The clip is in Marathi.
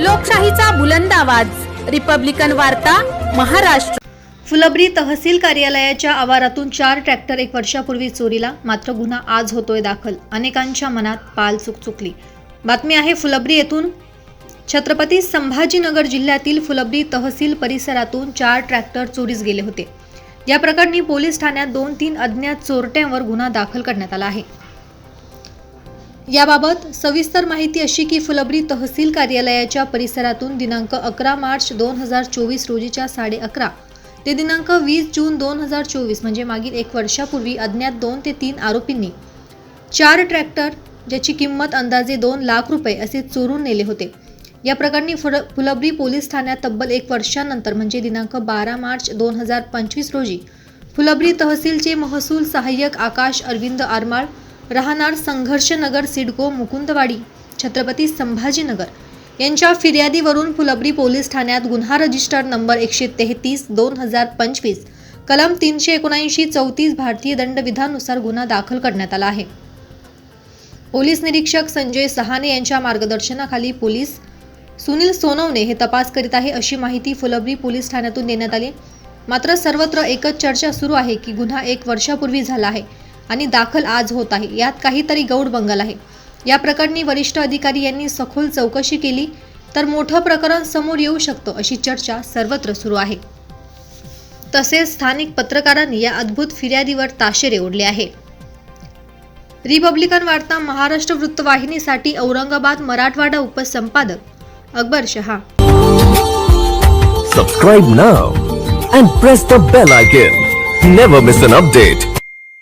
लोकशाहीचा बुलंद आवाज. रिपब्लिकन वार्ता महाराष्ट्र. फुलब्री तहसील कार्यालयाच्या आवारातून चार ट्रॅक्टर एक वर्षापूर्वी चोरीला मात्र गुन्हा आज होतोय दाखल. अनेकांच्या मनात पाल चुकचुकली बातमी आहे फुलब्री येथून. छत्रपती संभाजीनगर जिल्ह्यातील फुलब्री तहसील परिसरातून चार ट्रॅक्टर चोरीस गेले होते. या प्रकरणी पोलीस ठाण्यात दोन तीन अज्ञात चोरट्यांवर गुन्हा दाखल करण्यात आला आहे. याबाबत सविस्तर माहिती अशी की फुलंब्री तहसील कार्यालयाच्या परिसरातून दिनांक अकरा मार्च दोन हजार चोवीस रोजीच्या साडे अकरा. ते दिनांक वीस जून दोन हजार चोवीस म्हणजे मागील एक वर्षापूर्वी अज्ञात दोन ते तीन आरोपींनी चार ट्रॅक्टर ज्याची किंमत अंदाजे दोन लाख रुपये असे चोरून नेले होते. या प्रकरणी फुल फुलंब्री पोलीस ठाण्यात तब्बल एक वर्षानंतर म्हणजे दिनांक बारा मार्च दोन हजार पंचवीस रोजी फुलंब्री तहसीलचे महसूल सहाय्यक आकाश अरविंद आरमाळ राहणार संघर्षनगर सिडको मुकुंदवाडी छत्रपती संभाजीनगर. यांच्या फिर्यादीवरून फुलबरी पोलीस ठाण्यात गुन्हा रजिस्टर नंबर एकशे तेहतीस दोन हजार पंचवीस कलम तीनशे एकोणऐंशी चौतीस भारतीय दंडविधानुसार गुन्हा दाखल करण्यात आला आहे. पोलीस निरीक्षक संजय सहाने यांच्या मार्गदर्शनाखाली पोलीस सुनील सोनवणे हे तपास करीत आहे अशी माहिती फुलबरी पोलीस ठाण्यातून देण्यात आली. मात्र सर्वत्र एकच चर्चा सुरू आहे की गुन्हा एक वर्षापूर्वी झाला आहे. आणि दाखल आज होत आहे. यात काहीतरी गौड बंगाल आहे. या प्रकरणी वरिष्ठ अधिकारी यांनी सखोल चौकशी केली तर मोठं प्रकरण समोर येऊ शकतं अशी चर्चा सर्वत्र सुरू आहे. तसेच स्थानिक पत्रकारांनी या अद्भुत फिर्यादीवर ताशेरे ओढले आहे. रिपब्लिकन वार्ता महाराष्ट्र वृत्तवाहिनीसाठी Aurangabad Marathwada उपसंपादक Akbar Shaha. Subscribe now and press the bell icon never miss an update